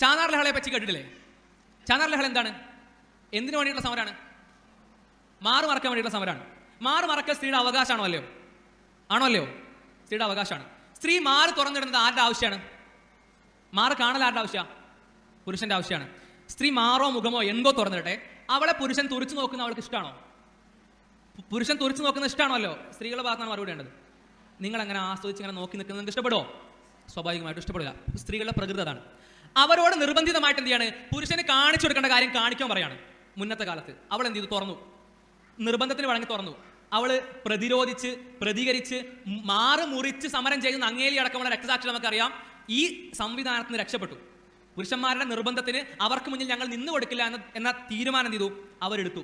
ചാനാർ ലഹളയെ പറ്റി കേട്ടിട്ടില്ലേ? ചാനാർ ലഹള എന്താണ്? എന്തിനു വേണ്ടിയിട്ടുള്ള സമരമാണ് മാറ് മറക്കാൻ വേണ്ടിയിട്ടുള്ള സമരമാണ് മാറ് മറക്കൽ സ്ത്രീയുടെ അവകാശമാണോ അല്ലയോ? ആണോ അല്ലയോ? സ്ത്രീയുടെ അവകാശമാണ്. സ്ത്രീ മാറ് തുറന്നിടുന്നത് ആരുടെ ആവശ്യമാണ്? മാറ് കാണൽ ആരുടെ ആവശ്യമാണ് പുരുഷന്റെ ആവശ്യമാണ്. സ്ത്രീ മാറോ മുഖമോ എന്തോ തുറന്നിട്ടെ അവളെ പുരുഷൻ തുറിച്ചു നോക്കുന്ന അവൾക്ക് ഇഷ്ടമാണോ പുരുഷൻ തുറിച്ചു നോക്കുന്ന ഇഷ്ടമാണല്ലോ സ്ത്രീകളുടെ ഭാഗത്താണ് മറുപടി വേണ്ടത്. നിങ്ങൾ അങ്ങനെ ആസ്വദിച്ച് ഇങ്ങനെ നോക്കി നിൽക്കുന്നത് നിങ്ങൾക്ക് ഇഷ്ടപ്പെടുമോ സ്വാഭാവികമായിട്ടും ഇഷ്ടപ്പെടുക. സ്ത്രീകളുടെ പ്രകൃതി അതാണ്. അവരോട് നിർബന്ധിതമായിട്ട് എന്ത് ചെയ്യാണ്? പുരുഷന് കാണിച്ചു കൊടുക്കേണ്ട കാര്യം കാണിക്കാൻ പറയാണ്. മുന്നത്തെ കാലത്ത്. അവൾ എന്ത് ചെയ്തു? തുറന്നു. നിർബന്ധത്തിന് വഴങ്ങി തുറന്നു. അവൾ പ്രതിരോധിച്ച് പ്രതികരിച്ച് മാറി മാറ് മുറിച്ച് സമരം ചെയ്യുന്ന അങ്ങേലി അടക്കമുള്ള രക്തസാക്ഷി നമുക്കറിയാം. ഈ സംവിധാനത്തിന് രക്ഷപ്പെട്ടു. പുരുഷന്മാരുടെ നിർബന്ധത്തിന് അവർക്ക് മുന്നിൽ ഞങ്ങൾ നിന്ന് കൊടുക്കില്ല എന്ന എന്ന തീരുമാനം എന്ത് ചെയ്തു? അവരെടുത്തു.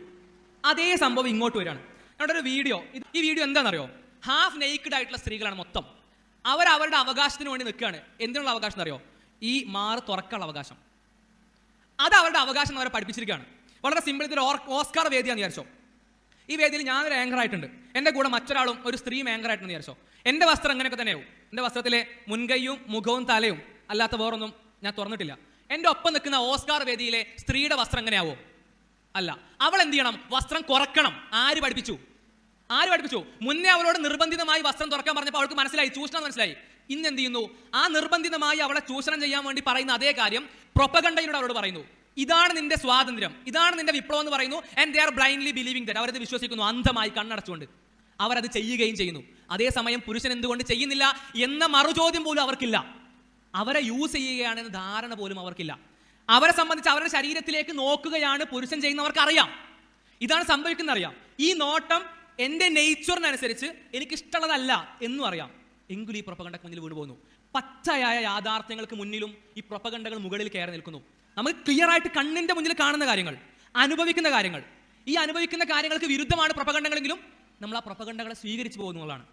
അതേ സംഭവം ഇങ്ങോട്ട് വരികയാണ്. ഞങ്ങളുടെ ഒരു വീഡിയോ. ഈ വീഡിയോ എന്താണെന്നറിയോ? ഹാഫ് നെയ്ക്കഡ് ആയിട്ടുള്ള സ്ത്രീകളാണ് മൊത്തം. അവർ അവരുടെ അവകാശത്തിന് വേണ്ടി നിൽക്കുകയാണ്. എന്തിനുള്ള അവകാശം എന്നറിയോ? ഈ മാറ് തുറക്കാനുള്ള അവകാശം. അത് അവരുടെ അവകാശം അവരെ പഠിപ്പിച്ചിരിക്കുകയാണ്. വളരെ സിമ്പിൾ ഓർ- ഓസ്കാർ വേദിയാന്ന് വിചാരിച്ചോ? ഈ വേദിയിൽ ഞാനൊരു ആങ്കർ ആയിട്ടുണ്ട്. എന്റെ കൂടെ മറ്റൊരാളും ഒരു സ്ത്രീയും ആങ്കർ ആയിട്ടെന്ന് വിചാരിച്ചോ? എന്റെ വസ്ത്രം അങ്ങനെയൊക്കെ തന്നെയാവും. എന്റെ വസ്ത്രത്തിലെ മുൻകൈയും മുഖവും തലയും അല്ലാത്ത വേറൊന്നും ഞാൻ തുറന്നിട്ടില്ല. എന്റെ ഒപ്പം നിൽക്കുന്ന ഓസ്കാർ വേദിയിലെ സ്ത്രീയുടെ വസ്ത്രം എങ്ങനെയാവോ? അല്ല അവൾ എന്ത് ചെയ്യണം? വസ്ത്രം കുറക്കണം. ആര് പഠിപ്പിച്ചു? ആര് പഠിപ്പിച്ചു? മുന്നേ അവളോട് നിർബന്ധിതമായി വസ്ത്രം തുറക്കാൻ പറഞ്ഞപ്പോൾ അവൾക്ക് മനസ്സിലായി ചൂഷണം മനസ്സിലായി. ഇന്ന് എന്ത് ചെയ്യുന്നു? ആ നിർബന്ധിതമായി അവളെ ചൂഷണം ചെയ്യാൻ വേണ്ടി പറയുന്ന അതേ കാര്യം പ്രൊപ്പഗണ്ടയിലൂടെ അവരോട് പറയുന്നു. ഇതാണ് നിന്റെ സ്വാതന്ത്ര്യം. ഇതാണ് നിന്റെ വിപ്ലവം എന്ന് പറയുന്നു. And they are blindly believing that അവരത് വിശ്വസിക്കുന്നു. അന്ധമായി കണ്ണടച്ചുകൊണ്ട്. അവരത് ചെയ്യുകയും ചെയ്യുന്നു. അതേസമയം പുരുഷൻ എന്തുകൊണ്ട് ചെയ്യുന്നില്ല എന്ന മറുചോദ്യം പോലും അവർക്കില്ല. അവരെ യൂസ് ചെയ്യുകയാണെന്ന് ധാരണ പോലും അവർക്കില്ല. അവരെ സംബന്ധിച്ച് അവരുടെ ശരീരത്തിലേക്ക് നോക്കുകയാണ് പുരുഷൻ ചെയ്യുന്നവർക്ക് അറിയാം. ഇതാണ് സംഭവിക്കുന്നറിയാം. ഈ നോട്ടം എന്റെ നേച്ചറിനനുസരിച്ച് എനിക്ക് ഇഷ്ടമുള്ളതല്ല എന്നും അറിയാം. എങ്കിലും ഈ പ്രൊപ്പകണ്ടക്ക് മുന്നിൽ വീണ് പോകുന്നു പച്ചയായ യാഥാർത്ഥ്യങ്ങൾക്ക് മുന്നിലും ഈ പ്രൊപ്പകണ്ടകൾ മുകളിൽ കയറി നിൽക്കുന്നു. നമുക്ക് ക്ലിയർ ആയിട്ട് കണ്ണിന്റെ മുന്നിൽ കാണുന്ന കാര്യങ്ങൾ അനുഭവിക്കുന്ന കാര്യങ്ങൾ ഈ അനുഭവിക്കുന്ന കാര്യങ്ങൾക്ക് വിരുദ്ധമാണ് പ്രൊപ്പകണ്ടങ്ങളെങ്കിലും നമ്മൾ ആ പ്രൊപ്പകണ്ടകളെ സ്വീകരിച്ചു പോകുന്നതാണ്